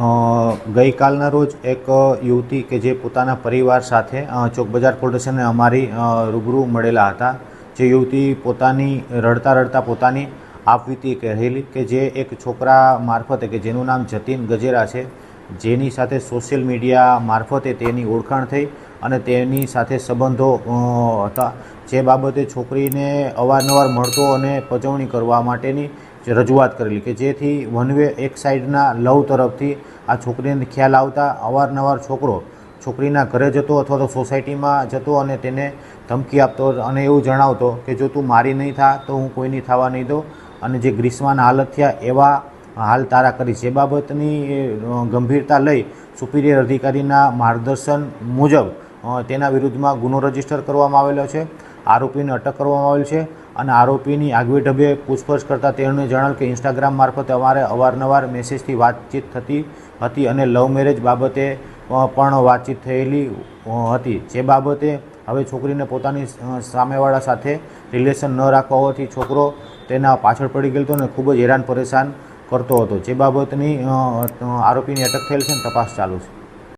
ગઈકાલના રોજ એક યુવતી કે જે પોતાના પરિવાર સાથે ચોકબજાર ચોક બજાર અમારી રૂબરૂ મળેલા હતા. જે યુવતી પોતાની, રડતા રડતા પોતાની આપવીતી કહેલી કે જે એક છોકરા મારફતે કે જેનું નામ જતીન ગજેરા છે, જેની સાથે સોશિયલ મીડિયા મારફતે તેની ઓળખાણ થઈ અને તેની સાથે સંબંધો હતા. જે બાબતે છોકરીને અવારનવાર મળતો અને પજવણી કરવા માટેની રજૂઆત કરેલી કે જેથી વન વે એક સાઈડના લવ તરફથી આ છોકરીને ખ્યાલ આવતા અવારનવાર છોકરો છોકરીના ઘરે જતો અથવા તો સોસાયટીમાં જતો અને તેને ધમકી આપતો અને એવું જણાવતો કે જો તું મારી નહીં થા તો હું કોઈની થવા નહીં દઉં અને જે ગ્રીષ્માના હાલત થયા એવા હાલ તારા કરી. જે બાબતની ગંભીરતા લઈ સુપિરિયર અધિકારીના માર્ગદર્શન મુજબ તેના વિરુદ્ધમાં ગુનો રજિસ્ટર કરવામાં આવેલો છે. આરોપીને અટક કરવામાં આવેલ છે અને આરોપીની આગવી ઢબે પૂછપરછ કરતાં તેણે જણાવ્યું કે ઇન્સ્ટાગ્રામ મારફતે અમારે અવારનવાર મેસેજથી વાતચીત થતી હતી અને લવ મેરેજ બાબતે પણ વાતચીત થયેલી હતી. જે બાબતે હવે છોકરીને પોતાની સામેવાળા સાથે રિલેશન ન રાખવા હોવાથી છોકરો તેના પાછળ પડી ગયો હતો અને ખૂબ જ હેરાન પરેશાન કરતો હતો. જે બાબતની આરોપીની અટક થયેલ છે અને તપાસ ચાલુ છે.